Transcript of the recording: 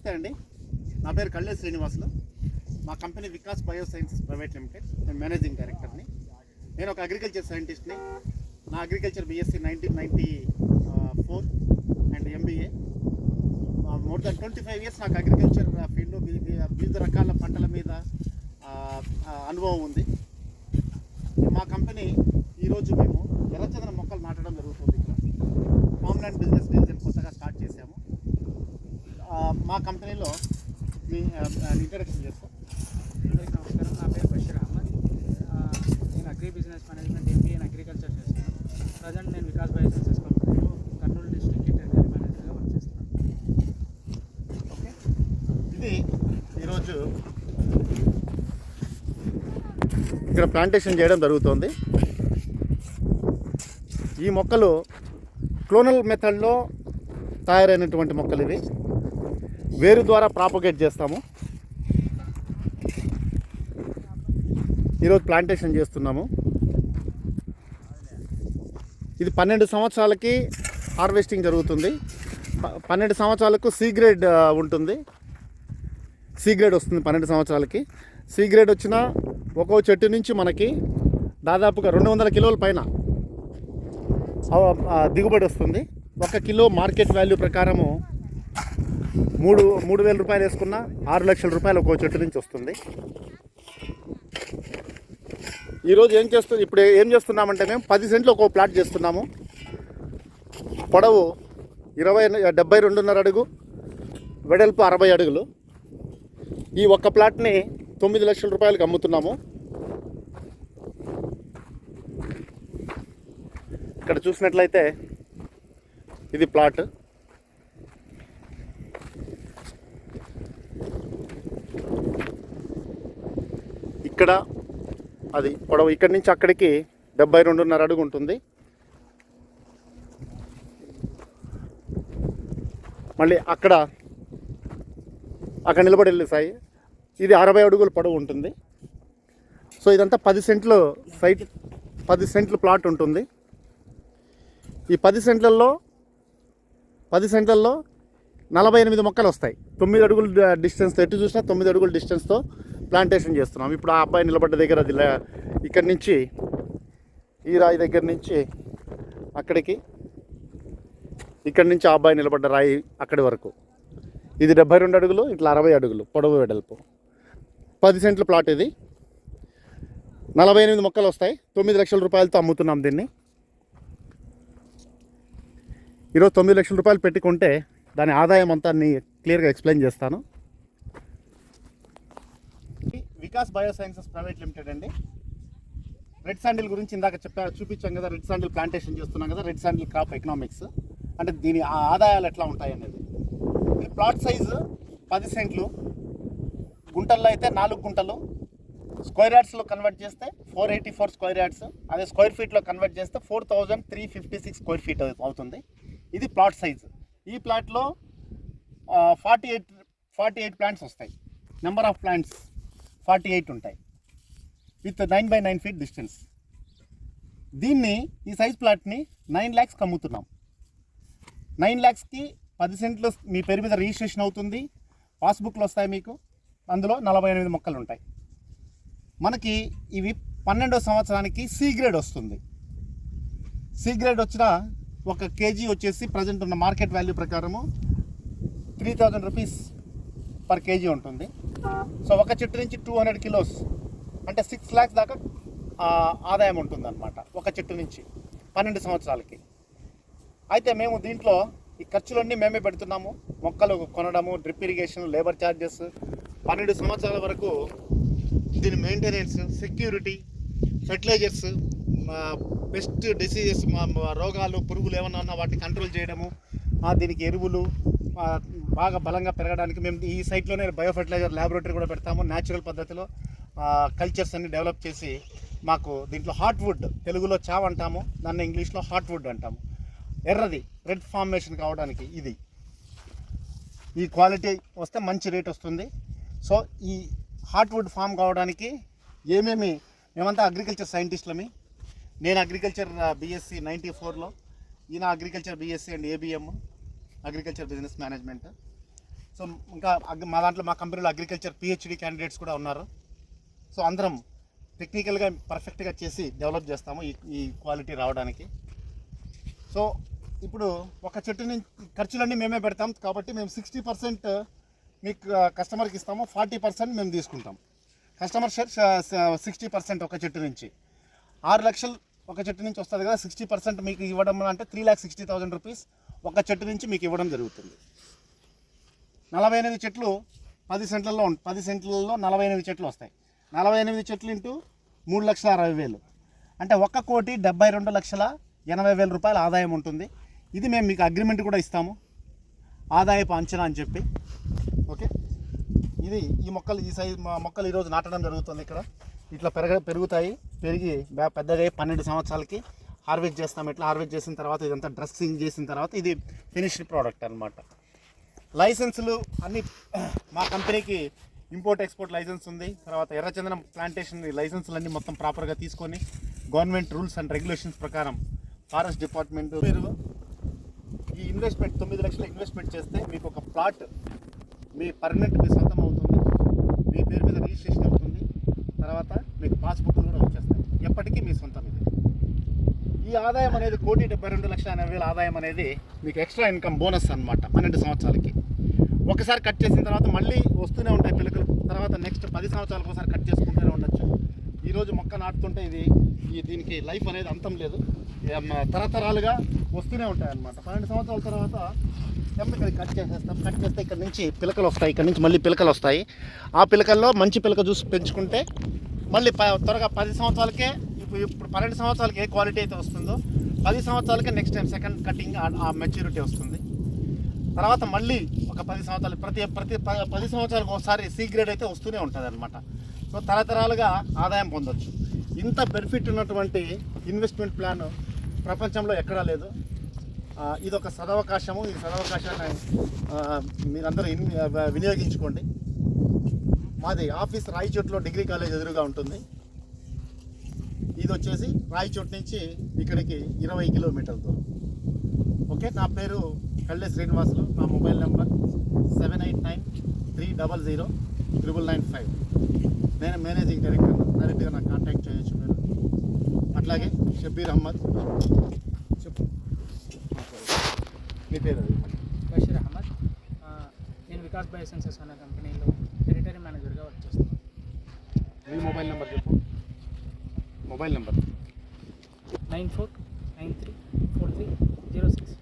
నమస్తే అండి. నా పేరు కళ్ళే శ్రీనివాసులు. మా company Vikas bio sciences private limited. నేను మేనేజింగ్ డైరెక్టర్ని. నేను ఒక అగ్రికల్చర్ సైంటిస్ట్ని. నా agriculture BSc nineteen ninety four and MBA. More than twenty five years నాకు అగ్రికల్చర్ ఫీల్డ్ వివిధ రకాల పంటల మీద అనుభవం ఉంది. మా కంపెనీ ఈరోజు మేము ఎర్రచందన మొక్కలు నాటడం జరుగుతుంది ఇక్కడ. ఫార్మ్లాండ్ బిజినెస్ డివిజన్ కొత్తగా స్టార్ట్ చేశాము. మా కంపెనీలో మీ ఇంట్రడక్షన్ చేస్తాం. అందరికీ నమస్కారం. నా పేరు బషీర్ అహ్మద్. నేను agri business management MBA in agriculture చేస్తున్నాను. ప్రజెంట్ నేను వికాస్ బయో సైన్సెస్ కంపెనీలో కర్నూలు డిస్ట్రిక్ట్ ఇంటర్నరీ మేనేజర్గా పనిచేస్తున్నాను ఓకే. ఇది ఈరోజు ఇక్కడ ప్లాంటేషన్ చేయడం జరుగుతోంది. ఈ మొక్కలు క్లోనల్ మెథడ్లో తయారైనటువంటి మొక్కలు ఇవి. వేరు ద్వారా ప్రాపగేట్ చేస్తాము. ఈరోజు ప్లాంటేషన్ చేస్తున్నాము. ఇది పన్నెండు సంవత్సరాలకి హార్వెస్టింగ్ జరుగుతుంది. పన్నెండు సంవత్సరాలకు సి గ్రేడ్ ఉంటుంది. సి గ్రేడ్ వస్తుంది పన్నెండు సంవత్సరాలకి. సి గ్రేడ్ వచ్చిన ఒక్కో చెట్టు నుంచి మనకి దాదాపుగా రెండు వందల కిలోల పైన దిగుబడి వస్తుంది. ఒక కిలో మార్కెట్ వాల్యూ ప్రకారము మూడు మూడు వేల రూపాయలు వేసుకున్న ఆరు లక్షల రూపాయలు ఒక్కో చెట్టు నుంచి వస్తుంది. ఈరోజు ఏం చేస్తు ఇప్పుడు ఏం చేస్తున్నామంటే మేము పది సెంట్లు ఒక్కో ప్లాట్ చేస్తున్నాము. పొడవు ఇరవై డెబ్బై రెండున్నర అడుగు వెడల్పు అరవై అడుగులు. ఈ ఒక్క ప్లాట్ని తొమ్మిది లక్షల రూపాయలకు అమ్ముతున్నాము. ఇక్కడ చూసినట్లయితే ఇది ప్లాట్. ఇక్కడ అది పొడవు ఇక్కడి నుంచి అక్కడికి డెబ్బై రెండున్నర అడుగు ఉంటుంది. మళ్ళీ అక్కడ అక్కడ నిలబడి వెళ్ళి సాయి. ఇది అరవై అడుగుల పొడవు ఉంటుంది. సో ఇదంతా పది సెంట్లు సైట్ పది సెంట్లు ప్లాట్ ఉంటుంది. ఈ పది సెంట్లలో పది సెంట్లలో నలభై ఎనిమిది మొక్కలు వస్తాయి. తొమ్మిది అడుగులు డిస్టెన్స్ ఎటు చూసినా తొమ్మిది అడుగుల డిస్టెన్స్తో ప్లాంటేషన్ చేస్తున్నాం. ఇప్పుడు ఆ అబ్బాయి నిలబడ్డ దగ్గర అది ఇక్కడి నుంచి ఈ రాయి దగ్గర నుంచి అక్కడికి ఇక్కడి నుంచి ఆ అబ్బాయి నిలబడ్డ రాయి అక్కడి వరకు. ఇది డెబ్బై రెండు అడుగులు ఇట్లా అరవై అడుగులు పొడవు వెడల్పు. పది సెంట్ల ప్లాట్ ఇది. నలభై ఎనిమిది మొక్కలు వస్తాయి. తొమ్మిది లక్షల రూపాయలతో అమ్ముతున్నాం దీన్ని. ఈరోజు తొమ్మిది లక్షల రూపాయలు పెట్టుకుంటే దాని ఆదాయం అంతా క్లియర్గా ఎక్స్ప్లెయిన్ చేస్తాను. వికాస్ బయోసైన్సెస్ ప్రైవేట్ లిమిటెడ్ అండి. రెడ్ శాండిల్ గురించి ఇందాక చెప్పా చూపించాం కదా రెడ్ శాండిల్ ప్లాంటేషన్ చేస్తున్నాం కదా రెడ్ శాండిల్ క్రాప్ ఎకనామిక్స్. అంటే దీని ఆదాయాలు ఎట్లా ఉంటాయి అనేది. ఈ ప్లాట్ సైజు పది సెంట్లు గుంటల్లో అయితే నాలుగు గుంటలు. స్క్వేర్ యార్డ్స్లో కన్వర్ట్ చేస్తే four eighty four square yards. అదే స్క్వేర్ ఫీట్లో కన్వర్ట్ చేస్తే four thousand three fifty six square feet అవుతుంది. ఇది ప్లాట్ సైజ్. ఈ ప్లాట్లో forty eight forty eight plants వస్తాయి. Number of plants. Forty eight ఉంటాయి. With nine by nine feet distance. దీన్ని ఈ సైజ్ ప్లాట్ని నైన్ ల్యాక్స్కి అమ్ముతున్నాం నైన్ ల్యాక్స్కి పది సెంట్లు మీ పేరు మీద రిజిస్ట్రేషన్ అవుతుంది. పాస్బుక్లు వస్తాయి మీకు. అందులో నలభై ఎనిమిది మొక్కలు ఉంటాయి. మనకి ఇవి పన్నెండో సంవత్సరానికి సి గ్రేడ్ వస్తుంది. సి గ్రేడ్ వచ్చిన ఒక కేజీ వచ్చేసి ప్రజెంట్ ఉన్న మార్కెట్ వాల్యూ ప్రకారము three thousand rupees per KG ఉంటుంది. సో ఒక చెట్టు నుంచి టూ హండ్రెడ్ కిలోస్ అంటే సిక్స్ ల్యాక్స్ దాకా ఆదాయం ఉంటుందన్నమాట ఒక చెట్టు నుంచి పన్నెండు సంవత్సరాలకి. అయితే మేము దీంట్లో ఈ ఖర్చులన్నీ మేమే పెడుతున్నాము. మొక్కలు కొనడము డ్రిప్ ఇరిగేషన్ లేబర్ ఛార్జెస్ పన్నెండు సంవత్సరాల వరకు దీని maintenance security fertilisers pest diseases రోగాలు పురుగులు ఏమన్నా ఉన్నా వాటిని కంట్రోల్ చేయడము దీనికి ఎరువులు బాగా బలంగా పెరగడానికి మేము ఈ సైట్లోనే బయో ఫెర్టిలైజర్ ల్యాబొరేటరీ కూడా పెడతాము. న్యాచురల్ పద్ధతిలో కల్చర్స్ అన్ని డెవలప్ చేసి మాకు దీంట్లో హార్ట్వుడ్ తెలుగులో చావ్ అంటాము దాన్ని ఇంగ్లీష్లో హార్ట్వుడ్ అంటాము. ఎర్రది రెడ్ ఫార్మేషన్ కావడానికి ఇది. ఈ క్వాలిటీ వస్తే మంచి రేట్ వస్తుంది. సో ఈ హార్ట్వుడ్ ఫామ్ కావడానికి ఏమేమి మేమంతా అగ్రికల్చర్ సైంటిస్టులమి నేను అగ్రికల్చర్ బీఎస్సీ నైంటీ ఫోర్లో ఈయన agriculture BSc and ABM agriculture business management. So ఇంకా మా దాంట్లో మా కంపెనీలో అగ్రికల్చర్ పిహెచ్డి క్యాండిడేట్స్ కూడా ఉన్నారు. సో అందరం టెక్నికల్గా పర్ఫెక్ట్గా చేసి డెవలప్ చేస్తాము ఈ ఈ క్వాలిటీ రావడానికి. సో ఇప్పుడు ఒక చెట్టు నుంచి ఖర్చులన్నీ మేమే పెడతాం కాబట్టి మేము సిక్స్టీ పర్సెంట్ మీకు కస్టమర్కి ఇస్తాము ఫార్టీ పర్సెంట్ మేము తీసుకుంటాం. కస్టమర్ షేర్ సిక్స్టీ పర్సెంట్ ఒక చెట్టు నుంచి. ఆరు లక్షలు ఒక చెట్టు నుంచి వస్తుంది కదా సిక్స్టీ పర్సెంట్ మీకు ఇవ్వడం అంటే three lakh sixty thousand rupees ఒక చెట్టు నుంచి మీకు ఇవ్వడం జరుగుతుంది. నలభై ఎనిమిది చెట్లు పది సెంట్లలో పది సెంట్లలో నలభై ఎనిమిది చెట్లు వస్తాయి. నలభై ఎనిమిది చెట్లు ఇంటూ మూడు లక్షల అరవై వేలు. అంటే ఒక్క కోటి డెబ్బై రెండు లక్షల ఎనభై వేల రూపాయల ఆదాయం ఉంటుంది. ఇది మేము మీకు అగ్రిమెంట్ కూడా ఇస్తాము. ఆదాయపు అంచనా అని చెప్పి. ఓకే? ఇది ఈ మొక్కలు ఈ సైజ్ మా మొక్కలు ఈరోజు నాటడం జరుగుతుంది ఇక్కడ. ఇట్లా పెరగ పెరుగుతాయి. పెరిగి పెద్దగా పన్నెండు సంవత్సరాలకి హార్వెస్ట్ చేస్తాం ఎట్లా హార్వెస్ట్ చేసిన తర్వాత ఇదంతా డ్రెస్సింగ్ చేసిన తర్వాత ఇది ఫినిష్డ్ ప్రోడక్ట్ అన్నమాట. లైసెన్సులు అన్ని మా కంపెనీకి ఇంపోర్ట్ ఎక్స్పోర్ట్ లైసెన్స్ ఉంది. తర్వాత ఎర్రచందనం ప్లాంటేషన్ లైసెన్సులన్నీ మొత్తం ప్రాపర్గా తీసుకొని గవర్నమెంట్ రూల్స్ అండ్ రెగ్యులేషన్స్ ప్రకారం ఫారెస్ట్ డిపార్ట్మెంట్ మీరు ఈ ఇన్వెస్ట్మెంట్ తొమ్మిది లక్షల ఇన్వెస్ట్మెంట్ చేస్తే మీకు ఒక ప్లాట్ మీ పర్మనెంట్ మీ సొంతం అవుతుంది. మీ పేరు మీద రిజిస్ట్రేషన్ అవుతుంది. తర్వాత మీకు పాస్బుక్ కూడా వచ్చేస్తాయి. ఎప్పటికీ మీ సొంతం ఇది. ఈ ఆదాయం అనేది కోటి డెబ్బై రెండు లక్షల ఎనభై వేల ఆదాయం అనేది మీకు ఎక్స్ట్రా ఇన్కమ్ బోనస్ అన్నమాట పన్నెండు సంవత్సరాలకి. ఒకసారి కట్ చేసిన తర్వాత మళ్ళీ వస్తూనే ఉంటాయి పిలకలు. తర్వాత నెక్స్ట్ పది సంవత్సరాలకు ఒకసారి కట్ చేసుకుంటూనే ఉండొచ్చు. ఈరోజు మొక్క నాటుతుంటే ఇది ఈ దీనికి లైఫ్ అనేది అంతం లేదు. తరతరాలుగా వస్తూనే ఉంటాయి అన్నమాట. పన్నెండు సంవత్సరాల తర్వాత ఇక్కడ కట్ చేసేస్తాం. కట్ చేస్తే ఇక్కడ నుంచి పిలకలు వస్తాయి. ఇక్కడ నుంచి మళ్ళీ పిలకలు వస్తాయి. ఆ పిలకల్లో మంచి పిలక చూసి పెంచుకుంటే మళ్ళీ ప త్వరగా పది సంవత్సరాలకే ఇప్పుడు ఇప్పుడు పన్నెండు సంవత్సరాలకి ఏ క్వాలిటీ అయితే వస్తుందో పది సంవత్సరాలకే నెక్స్ట్ టైం సెకండ్ కటింగ్ ఆ మెచ్యూరిటీ వస్తుంది. తర్వాత మళ్ళీ ఒక పది సంవత్సరాలు ప్రతి ప్రతి ప- పది సంవత్సరాలకు ఒకసారి సి గ్రేడ్ అయితే వస్తూనే ఉంటుంది అనమాట సో తరతరాలుగా ఆదాయం పొందొచ్చు. ఇంత బెనిఫిట్ ఉన్నటువంటి ఇన్వెస్ట్మెంట్ ప్లాన్ ప్రపంచంలో ఎక్కడా లేదు. ఇది ఒక సదవకాశము. ఈ సదవకాశాన్ని మీరందరూ ఇన్ వినియోగించుకోండి. మాది ఆఫీస్ రాయచోట్లో డిగ్రీ కాలేజ్ ఎదురుగా ఉంటుంది. ఇది వచ్చేసి రాయచోట్ నుంచి ఇక్కడికి ఇరవై కిలోమీటర్ల దూరం. ఓకే నా పేరు కళ్ళే శ్రీనివాసులు. నా mobile number seven eight nine three double zero triple nine five. నేను మేనేజింగ్ డైరెక్టర్ డైరెక్ట్గా నాకు కాంటాక్ట్ చేయొచ్చు మీరు. అట్లాగే షబ్బీర్ అహ్మద్. చెప్పు. మీ పేరు బషీర్ అహ్మద్. నేను వికాస్ బయోసెన్సెస్ అనే కంపెనీలో టెరిటరీ మేనేజర్గా వర్క్ చేస్తున్నాను. మీ మొబైల్ నెంబర్ చెప్పు. Mobile number nine four nine three four three zero six